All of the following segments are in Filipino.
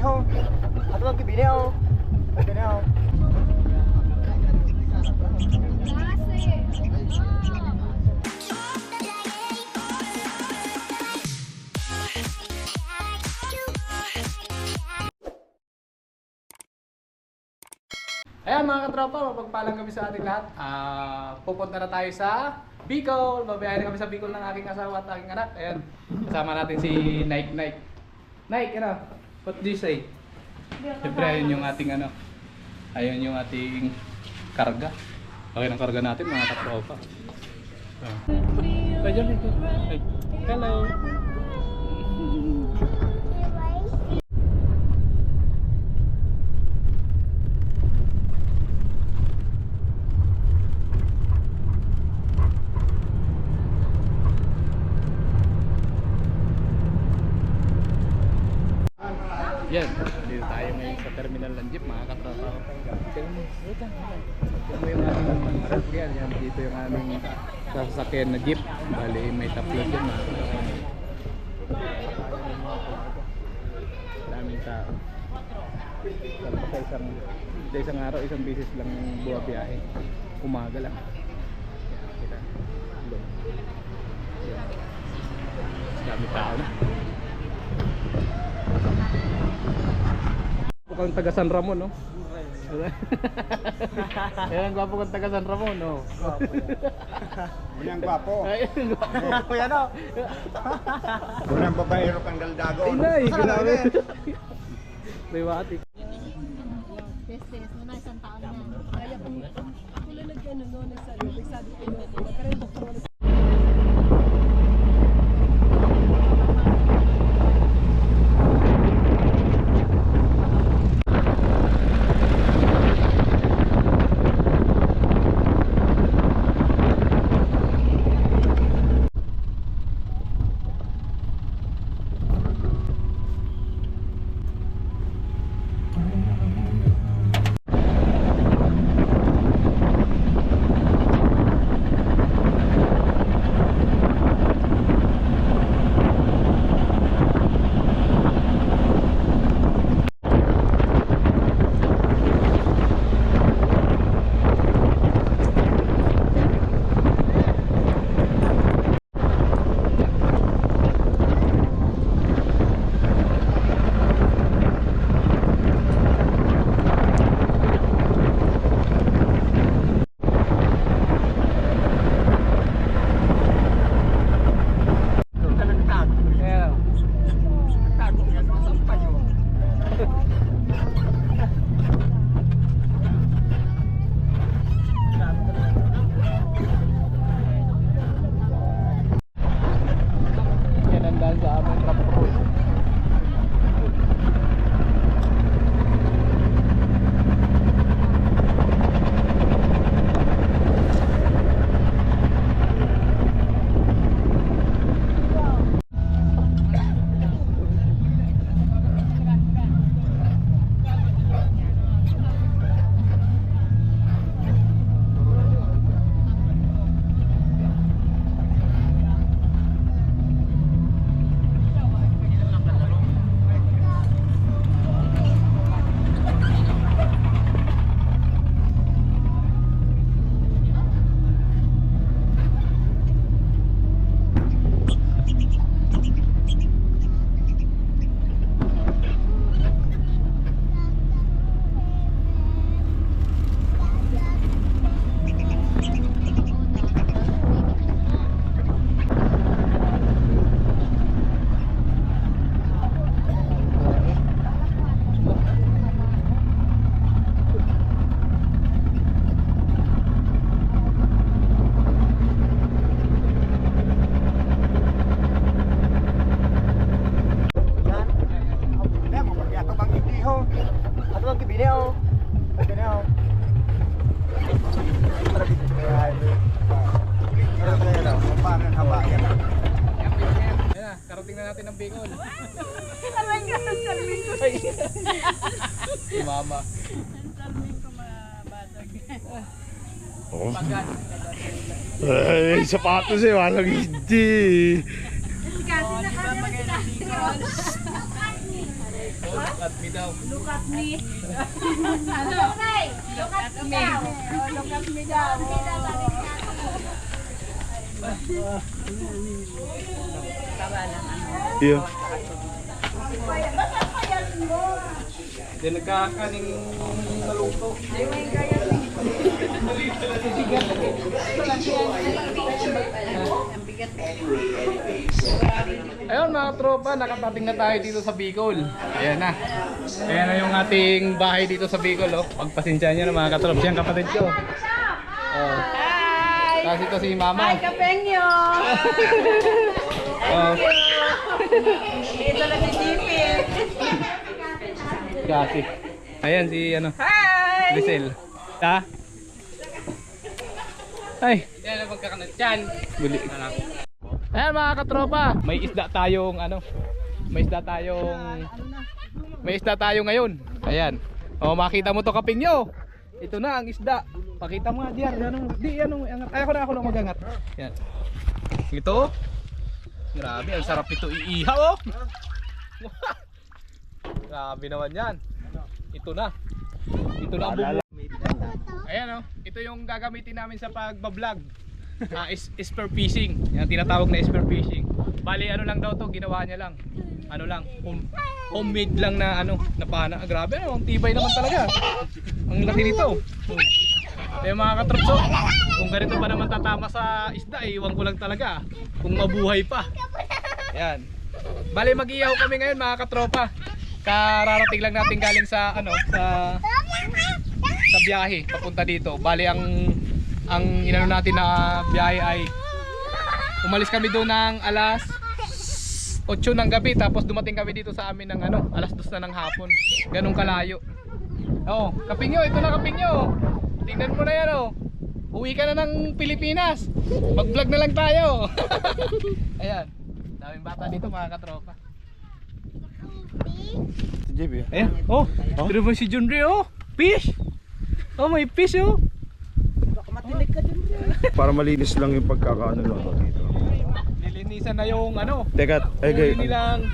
ho. Ato ang kibini ho. Kibini ho. Ayan mga katropa, mapagpalang kami sa ating lahat. Ah, pupunta na tayo sa Bicol. Babayaran kami sa Bicol ng aking asawa at aking anak. Ayan, kasama natin si Nike Nike. Nike, ano? What do you say? Siyempre, ayun yung ating ano. Ayun yung ating karga. Okay ng karga natin mga katropa. Ah. Dyan, dyan. Ay, Hello. Yan, dito tayo ngayon sa terminal ng jeep mga katropa. Tingnan mo, wait lang. Tingnan mo yung aming ref yan. Dito yung aming sasakyan na jeep. Bali, may taplot yun mga katropa. Daming tao. Sa isang, sa isang araw, isang bisis lang yung buwa biyahe. Umaga lang. Yan, kita. Dami tao na. Mukhang taga San Ramon, no? Yan, gwapo kang taga San Ramon, no? Unang gwapo. Kuya no. Unang babaero kang daldago. Ay, nay, grabe. Priwati. Testes, mo na isang taon na. Kaya kung ako lang nag-ano no, nagsabi, nagsabi ko no, magkaroon ng doktor ulit. Ayan. Yan ang dahil sa aming traffic rules. Yan. Yan mo pag ato bang hindi ho. Ato ang kibini ho. Kibini ho. Para dito kaya. Para kaya daw, paano ang haba yan. Ayan na, karating na natin ang Bicol. Alam ka, ang sarling ko. Si Mama. Ang sarling ko mabasag. Pagkat. Ay, sapatos eh, walang hindi. Look at me daw. Look at me. ano? Look at me. Oh, look at me daw. Yeah. Hindi nagkakaning naluto. Ayun mga tropa, nakatating na tayo dito sa Bicol. Ayan na. Ayan na yung ating bahay dito sa Bicol. Oh. Pagpasensya nyo na mga katrop. Yan kapatid ko. Oh. Hi! Kasi ito si Mama. Hi, Kapengyo! Oh. Ito na si GP. Kasi. Ayan si ano. Hi! Grisel. Ha? Ay. Yan ang magkakanat dyan. Buli. Ayan mga katropa. May isda tayong ano. May isda tayong May isda tayo ngayon. Ayan. O makita mo to kaping nyo. Ito na ang isda. Pakita mo nga diyan. Ano, di ano, angat. Ay ako na ako na magangat. Yan. Ito. Grabe, ang sarap ito iihaw oh. Grabe naman yan. Ito na. Ito na ang bubu- Ayan oh. Ito yung gagamitin namin sa pagbablog. Ah, is, per fishing. Yan tinatawag na is per fishing. Bali ano lang daw to, ginawa niya lang. Ano lang, home, homemade lang na ano, na. Ah, grabe ano, ang tibay naman talaga. Ang laki nito. Kaya mga katrapso, kung ganito pa naman tatama sa isda, eh, iwan ko lang talaga. Kung mabuhay pa. Yan. Bali mag-iyaw kami ngayon mga katropa. Kararating lang natin galing sa ano, sa sa biyahe papunta dito. Bali ang ang inano natin na biyahe ay umalis kami doon ng alas 8 ng gabi tapos dumating kami dito sa amin ng ano, alas 2 na ng hapon. Ganong kalayo. Oh, kapingyo, ito na kapingyo. Tingnan mo na yan oh. Uwi ka na ng Pilipinas. Mag-vlog na lang tayo. Ayan. Daming bata dito mga katropa. Si JB. Ayan. Oh, oh? si Ray oh. Fish. Oh, may fish oh. Para malinis lang yung pagkakaano lang dito. Nilinisan na yung ano. Teka, ay gay. Nilang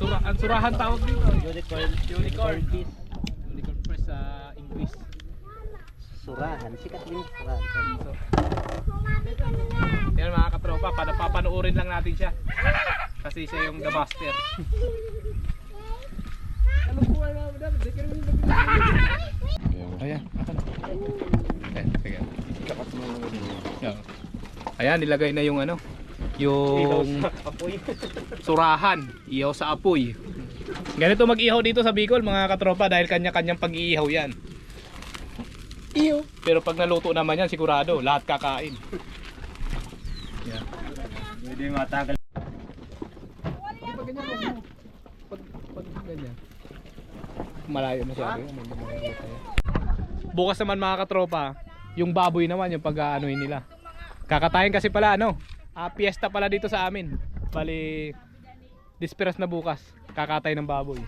Sura, ang surahan tawag dito. Unicorn. Unicorn. Unicorn press sa English. Surahan, sikat din surahan. So, yan mga katropa, para papanoorin lang natin siya. Kasi siya yung the master. Ayan, ako na. Ayan, sige. Yan. Ayan, nilagay na yung ano, yung surahan, ihaw sa apoy. Ganito mag-ihaw dito sa Bicol mga katropa dahil kanya-kanyang pag-iihaw yan. Iyo. Pero pag naluto naman yan, sigurado, lahat kakain. Yan. Hindi matagal. Hindi pa ganyan, mo. Pag, pag ganyan. Malayo masyado. malayo tayo. Bukas naman mga katropa, yung baboy naman yung pag-aanoin nila. Kakatayin kasi pala ano, ah, piyesta pala dito sa amin. Bali, disperas na bukas, kakatay ng baboy.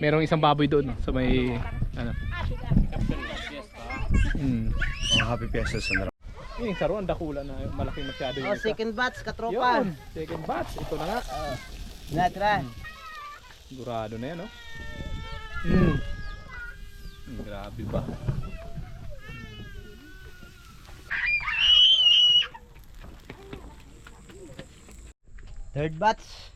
Merong isang baboy doon sa may ano. Hmm. Mga happy fiestas na lang. Yung saro, ang dakula na malaki masyado yung Oh, second batch, katropa. Yun, second batch. Ito na nga. Ah, Na, tara. Sigurado na yan, no? Mm. Grabe ba? Third batch.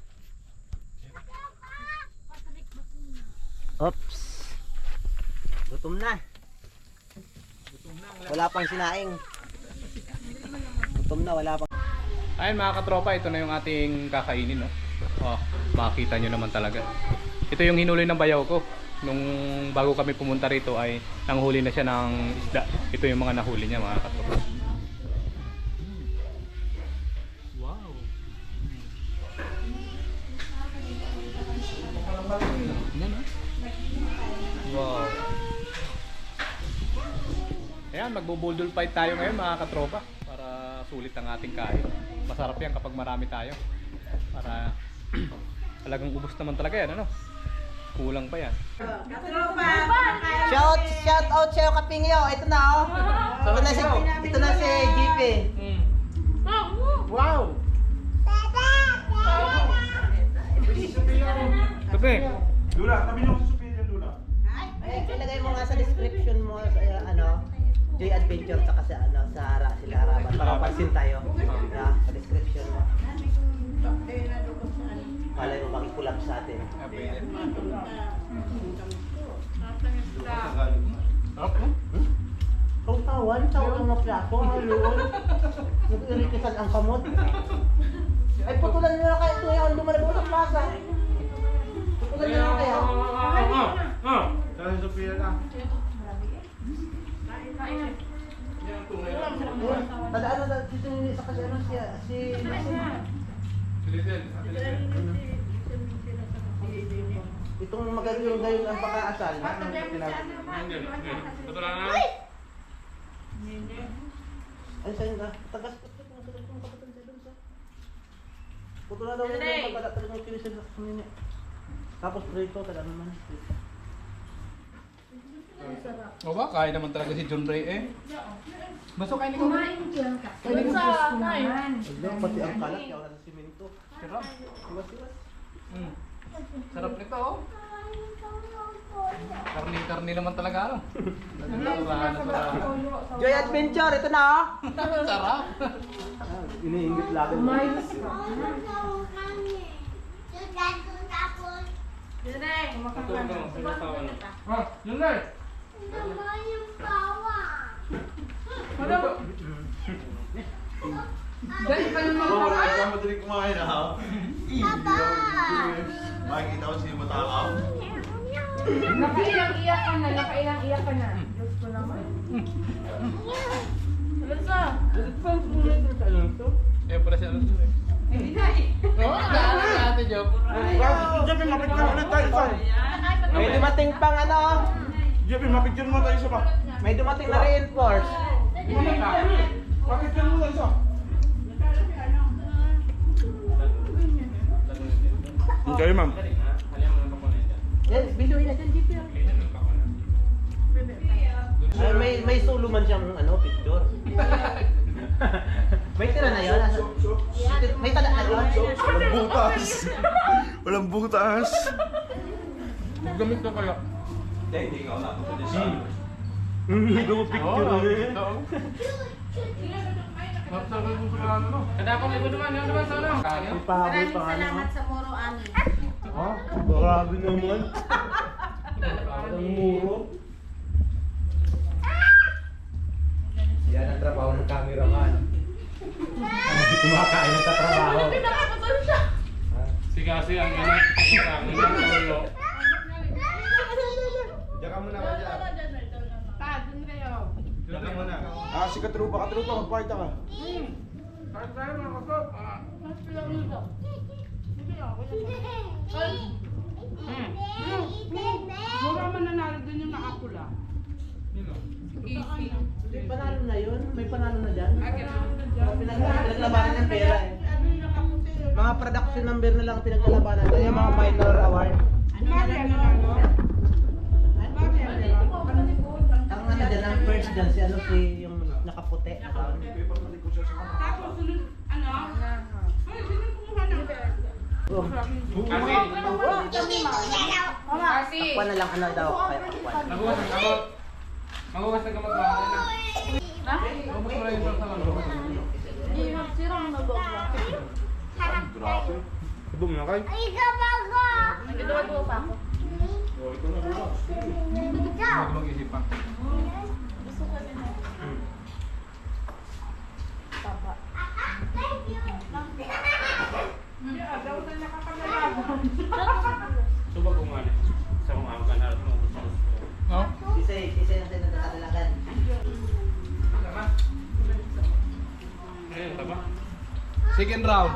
Oops. Gutom na. Wala pang sinaing. Gutom na, wala pang. Ayun mga katropa, ito na yung ating kakainin, no? Oh, makita nyo naman talaga. Ito yung hinuli ng bayaw ko. Nung bago kami pumunta rito ay nanghuli na siya ng isda. Ito yung mga nahuli niya mga katropa. Wow. Wow. Ayan, magbo-boldol fight tayo ngayon mga katropa para sulit ang ating kain. Masarap yan kapag marami tayo. Para talagang ubos naman talaga yan, ano? Kulang pa yan. Shout, shout out sa'yo, Kapingyo. Ito na, oh. Ito na si, ito na si GP. Mm. Wow! Kape. Lula, tabi niyo sa superior, Lula. Ay, ilagay mo nga sa description mo sa uh, ano, Joy Adventure saka sa ano sa Hara, sila Harapan para pansin tayo. Na, sa description mo. Malay mo makikulab sa atin. Kung tawan, tawan ang plato, halun. Nag-irikisan ang kamot. Ay, putulan nyo na kayo ito yung lumalabas sa plaza. Putulan nyo na kaya. Dahil sa superior na. Tadaan na dito ni sa kasi ano siya, si Itong magagawin ngayon ang pakaasal. Ay, sa'yo na. Tagas ko ito. Kung sa'yo kung kapatid sa doon sa. Puto na daw yung pagkala talaga ng kilis sa kanina. Tapos prito, taga naman. O ba? Kaya naman talaga si John Ray eh. Basta kain ikaw. Kumain dyan ka. Kumain sa naman. Ayun, pati ang kalat, yaw na sa simento. Sarap. Iwas-iwas. Mm. Sarap nito oh. Karni-karni naman talaga ano. Joy Adventure, ito na oh! Sarap. Iniingit lagi. Ah, yun na eh. Dahil pa yung mga wala ka madaling kumain ha. Makikita ko sino matakaw. Nakailang iyak ka na, nakailang iyak ka na. Diyos ko naman. Alonso! Eh, pala si Alonso eh. Hindi na eh. Oo, naalala si Ate. Jeff, mapicture ulit tayo isa. May dumating pang ano, Jeff, mapicture mo tayo isa pa. may dumating na reinforce. Mapicture mo tayo isa. Okay, ma'am. Yan, video na dyan, dito. Ay, may may solo man siyang ano, picture. may tira na yun. May tala na yun. Walang butas. Walang butas. Gamit ka kaya. Hindi ko picture Oo, eh. Gusto ka ano. Kada ako may naman, yun naman pa nga Salamat sa Moro Ani. Ha? Grabe naman. Ang muro. Yan ang trabaho ng cameraman. Kumakain ng katrabaho. Si kasi ang ko sa akin. Diyan ka muna ka dyan. Pa, dun kayo. Diyan ka muna. Ah, si Katrupa, Katrupa, magpakita ka. Kahit tayo mga kasop. ah. Mas pilang ulo. Hindi ako. Siguro mananalo dun yung nakapula. Easy. May panalo na yun. May panalo na dyan. Ganun. Pinag- Pinaglabanan ng pera eh. Mga production number na lang ang pinaglalabanan. Ito yung mga minor award. Ano yan nanalo? Ano? Ang ano dyan, ang first dyan, si ano si nakaputi. naka- Tapos sunod, ano? Ay, sino kumuha ng Oh, Kasi. Takpan na lang ano daw. Kaya takpan. Magugas ng gamot. Magugas ng gamot ba? Ano na? Magugas mo lang yung sa ano. Ibong na kayo. Huwag mag-isip pa. No? Sisay, sisay na tayo nagkakadalagan. Ayun, Second round.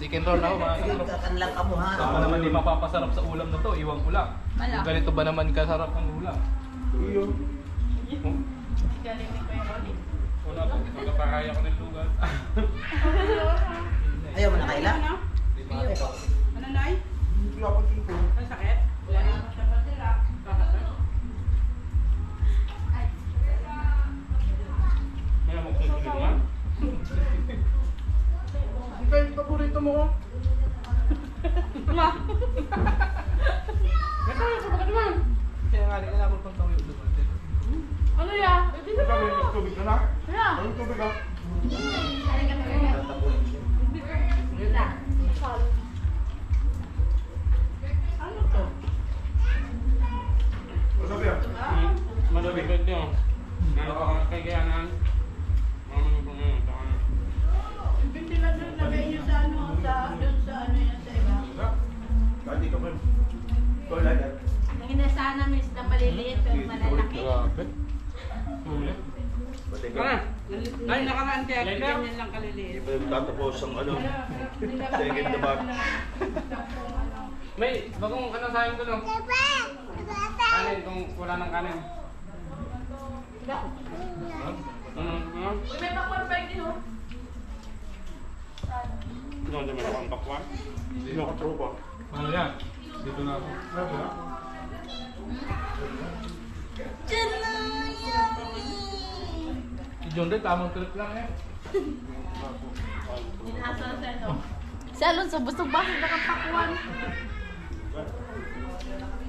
Second round ako mga katrop. kakanlang ka mo ha. Baka naman di mapapasarap sa ulam na to, iwan ko lang. Kung ganito ba naman kasarap ang ulam? Iyo. Oh. Po, magkapakaya ko ng lugar. Ayaw mo na kaila? Ano? Nay? Hindi ako tipo. Ang sakit? Kaya, ganyan lang kaliliit. Hindi pa yung tatapos ang ano. Second na bag. May bagong ano sa akin doon. Kanin kung wala ng kanin. May pakwan pa yun, oh. Ano dyan may bakang pakwan? Hindi mo katrupa. Ano yan? Dito na ako. Si John Ray, tamang trip lang eh. Si Alonso, busog bakit nakapakuan?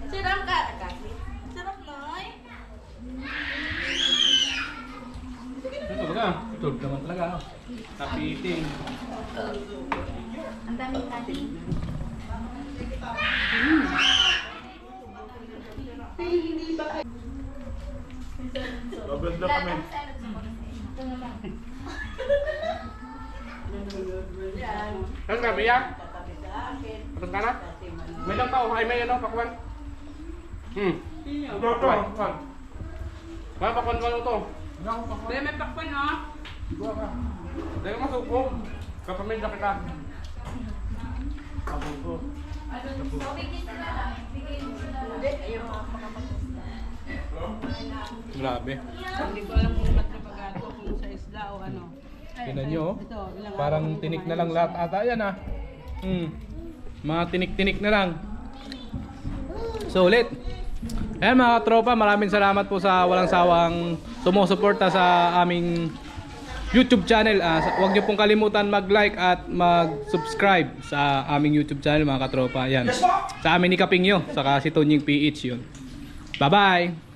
Siram ka. Sarap noy. Ito baga, tulog naman talaga. Tapiting. Ang daming kanin. Babag na kami. Ano ka, Biyak? Tapos ka na? May lang tao, ay may ano, pakwan. Hmm. Ito, ito. Pakwan. Mga pakwan mo to. May may pakwan, oh. Dahil masuko. Kapamilya kita. Grabe. Hindi ko alam kung ba't napagato, kung sa isla o ano. Tingnan nyo, oh. Ito, Parang tinik na lang lahat ata yan ah. Hmm. Mga tinik-tinik na lang. Sulit. Ayan mga tropa, maraming salamat po sa walang sawang sumusuporta sa aming YouTube channel. Sa- huwag niyo pong kalimutan mag-like at mag-subscribe sa aming YouTube channel mga katropa. Yan. Sa amin ni Kapingyo, saka si Tonying PH yun. Bye-bye!